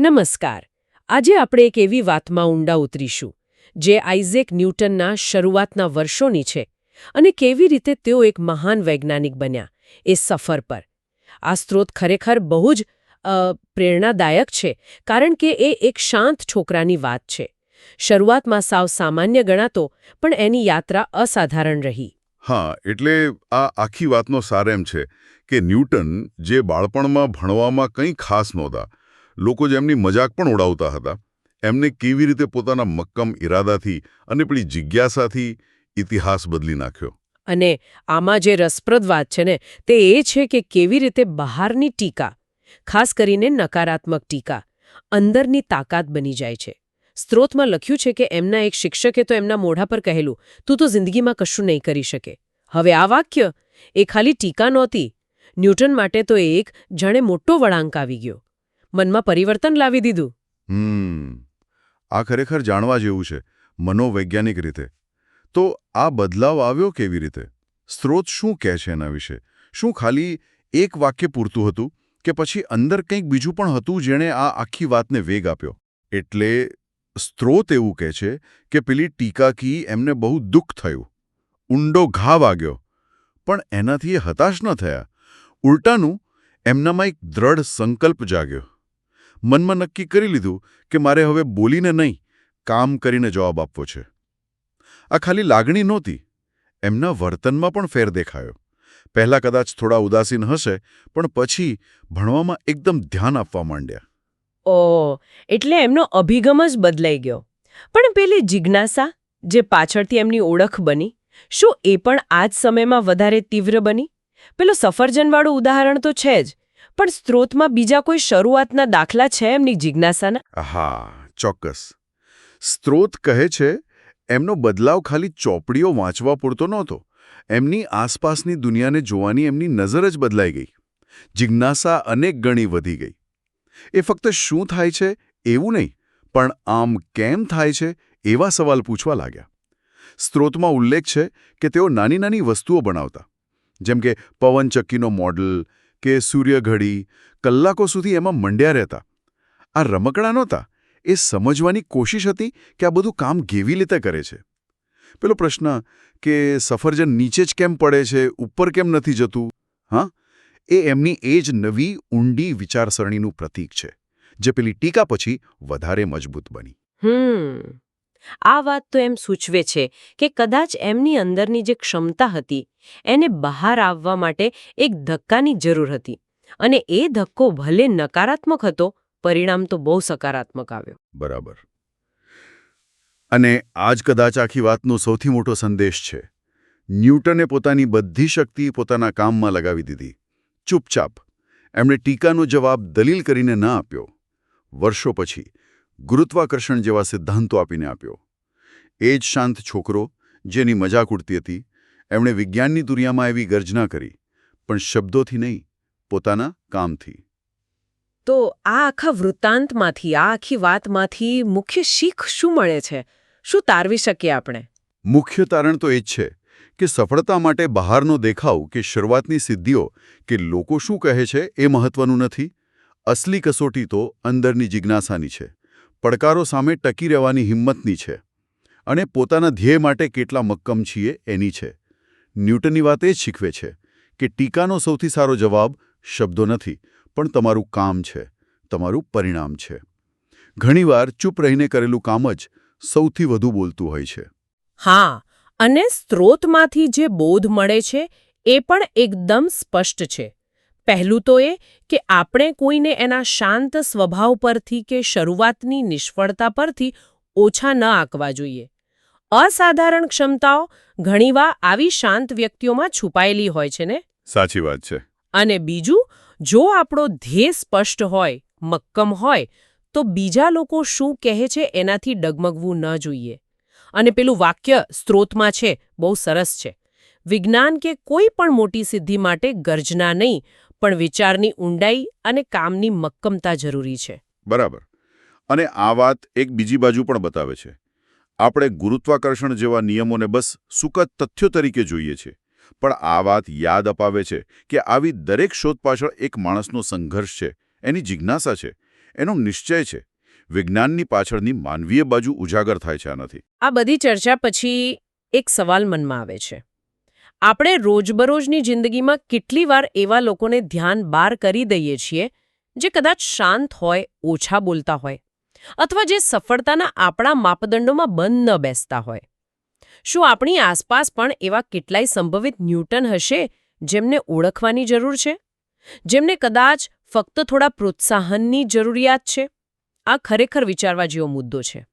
નમસ્કાર. આજે આપણે એક એવી વાતમાં ઊંડા ઉતરીશું, જે આઇઝેક ન્યૂટનના શરૂઆતના વર્ષોની છે અને કેવી રીતે તેઓ એક મહાન વૈજ્ઞાનિક બન્યા એ સફર પર. આ સ્ત્રોત ખરેખર બહુ જ પ્રેરણાદાયક છે, કારણ કે એ એક શાંત છોકરાની વાત છે. શરૂઆતમાં સાવ સામાન્ય ગણાતો, પણ એની યાત્રા અસાધારણ રહી. હા, એટલે આ આખી વાતનો સાર એમ છે કે ન્યૂટન જે બાળપણમાં ભણવામાં કંઈ ખાસ નહોતા લોકો જેમની મજાક પણ ઉડાવતા હતા. એમને કેવી રીતે પોતાના મક્કમ ઈરાદાથી અને પેલી જિજ્ઞાસાથી ઇતિહાસ બદલી નાખ્યો? અને આમાં જે રસપ્રદ વાત છે ને, તે એ છે કે કેવી રીતે બહારની ટીકા, ખાસ કરીને નકારાત્મક ટીકા, અંદરની તાકાત બની જાય છે. સ્ત્રોતમાં લખ્યું છે કે એમના એક શિક્ષકે તો એમના મોઢા પર કહેલું, તું તો જિંદગીમાં કશું નહીં કરી શકે. હવે આ વાક્ય એ ખાલી ટીકા નહોતી. ન્યૂટન માટે તો એક, જાણે મોટો વળાંક આવી ગયો. મનમાં પરિવર્તન લાવી દીધું. હમ. આ ખરેખર જાણવા જેવું છે, મનોવૈજ્ઞાનિક રીતે. તો આ બદલાવ આવ્યો કેવી રીતે? સ્ત્રોત શું કહે છે એના વિશે? શું ખાલી એક વાક્ય પૂરતું હતું કે પછી અંદર કંઈક બીજું પણ હતું જેણે આ આખી વાતને વેગ આપ્યો? એટલે સ્ત્રોત એવું કહે છે કે પેલી ટીકાકી એમને બહુ દુઃખ થયું. ઊંડો ઘા વાગ્યો. પણ એનાથી એ હતાશ ન થયા. ઉલટાનું, એમનામાં એક દ્રઢ સંકલ્પ જાગ્યો. મનમાં નક્કી કરી લીધું કે મારે હવે બોલીને નહીં, કામ કરીને જવાબ આપવો છે. આ ખાલી લાગણી નહોતી, એમના વર્તનમાં પણ ફેર દેખાયો. પહેલાં કદાચ થોડા ઉદાસીન હશે, પણ પછી ભણવામાં એકદમ ધ્યાન આપવા માંડ્યા. ઓ, એટલે એમનો અભિગમ જ બદલાઈ ગયો. પણ પેલી જિજ્ઞાસા, જે પાછળથી એમની ઓળખ બની, શું એ પણ આ જ સમયમાં વધારે તીવ્ર બની? પેલો સફરજનવાળું ઉદાહરણ તો છે જ. પણ સ્ત્રોતમાં બીજા કોઈ શરૂઆતના દાખલા છે એમની જિજ્ઞાસાના? હા ચોક્કસ. સ્ત્રોત કહે છે, એમનો બદલાવ ખાલી ચોપડીઓ વાંચવા પૂરતો નહોતો. એમની આસપાસની દુનિયાને જોવાની એમની નજર જ બદલાઈ ગઈ. જિજ્ઞાસા અનેક ગણી વધી ગઈ. એ ફક્ત શું થાય છે એવું નહીં, પણ આમ કેમ થાય છે એવા સવાલ પૂછવા લાગ્યા. સ્ત્રોતમાં ઉલ્લેખ છે કે તેઓ નાની નાની વસ્તુઓ બનાવતા. જેમ કે પવનચક્કીનો મોડલ કે સૂર્યઘડી કલાકો સુધી એમાં મંડ્યા રહેતા. આ રમકડા નહોતા. એ સમજવાની કોશિશ હતી કે આ બધું કામ કેવી રીતે કરે છે. પેલો પ્રશ્ન કે સફરજન નીચે જ કેમ પડે છે, ઉપર કેમ નથી જતું? હા? એ એમની એ જ નવી, ઊંડી વિચારસરણીનું પ્રતીક છે, જે પેલી ટીકા પછી વધારે મજબૂત બની. હમ. આ વાત તો એમ સૂચવે છે કે કદાચ એમની અંદરની જે ક્ષમતા હતી, એને બહાર આવવા માટે એક ધક્કાની જરૂર હતી અને એ ધક્કો ભલે નકારાત્મક હતો, પરિણામ તો બહુ સકારાત્મક આવ્યો. બરાબર. અને આ જ કદાચ આખી વાતનો સૌથી મોટો સંદેશ છે. ન્યૂટને પોતાની બધી શક્તિ પોતાના કામમાં લગાવી દીધી. ચૂપચાપ. એમણે ટીકાનો જવાબ દલીલ કરીને ન આપ્યો. વર્ષો પછી ગુરુત્વાકર્ષણ જેવા સિદ્ધાંતો આપીને આપ્યો. એ જ શાંત છોકરો જેની મજાક ઉડતી હતી એમણે વિજ્ઞાનની દુનિયામાં એવી ગર્જના કરી પણ શબ્દોથી નહીં પોતાના કામથી. તો આ આખા વૃત્તાંતમાંથી આ આખી વાતમાંથી મુખ્ય શીખ શું મળે છે? શું તારવી શકીએ આપણે? મુખ્ય તારણ તો એ જ છે કે સફળતા માટે બહારનો દેખાવ કે શરૂઆતની સિદ્ધિઓ કે લોકો શું કહે છે એ મહત્વનું નથી. અસલી કસોટી તો અંદરની જિજ્ઞાસાની છે. પડકારો સામે ટકી રહેવાની હિંમતની છે અને પોતાના ધ્યેય માટે કેટલા મક્કમ છીએ એની છે. ન્યૂટનની વાત એ જ શીખવે છે કે ટીકાનો સૌથી સારો જવાબ શબ્દો નથી, પણ તમારું કામ છે, તમારું પરિણામ છે. ઘણીવાર ચૂપ રહીને કરેલું કામ જ સૌથી વધુ બોલતું હોય છે. હા, અને સ્ત્રોતમાંથી જે બોધ મળે છે એ પણ એકદમ સ્પષ્ટ છે. પહેલું તો એ કે આપણે કોઈને એના શાંત સ્વભાવ પરથી કે શરૂઆતની નિષ્ફળતા પરથી ઓછા ન આંકવા જોઈએ. અસાધારણ ક્ષમતાઓ ઘણીવાર આવી શાંત વ્યક્તિઓમાં છુપાયેલી હોય છે ને? સાચી વાત છે. અને બીજું જો આપણો ધ્યેય સ્પષ્ટ હોય મક્કમ હોય તો બીજા લોકો શું કહે છે એનાથી ડગમગવું ન જોઈએ. અને પેલું વાક્ય સ્ત્રોતમાં છે બહુ સરસ છે. વિજ્ઞાન કે કોઈ પણ મોટી સિદ્ધિ માટે ગર્જના નહીં પણ વિચારની ઊંડાઈ અને કામની મક્કમતા જરૂરી છે. બરાબર. અને આ વાત એક બીજી બાજુ પણ બતાવે છે. આપણે ગુરુત્વાકર્ષણ જેવા નિયમોને બસ સુખદ તથ્યો તરીકે જોઈએ છીએ પણ આ વાત યાદ અપાવે છે કે આવી દરેક શોધ પાછળ એક માણસનો સંઘર્ષ છે એની જિજ્ઞાસા છે એનો નિશ્ચય છે. વિજ્ઞાનની પાછળની માનવીય બાજુ ઉજાગર થાય છે આનાથી. આ બધી ચર્ચા પછી એક સવાલ મનમાં આવે છે. આપણે રોજબરોજની જિંદગીમાં કેટલી વાર એવા લોકોને ધ્યાન બાર કરી દઈએ છીએ, જે કદાચ શાંત હોય, ઓછા બોલતા હોય, અથવા જે સફળતાના આપણા માપદંડોમાં બંધ ન બેસતા હોય. શું આપણી આસપાસ પણ એવા કેટલાય સંભવિત ન્યૂટન હશે, જેમને ઓળખવાની જરૂર છે? જેમને કદાચ ફક્ત થોડા પ્રોત્સાહનની જરૂરિયાત છે? આ ખરેખર વિચારવા જેવો મુદ્દો છે.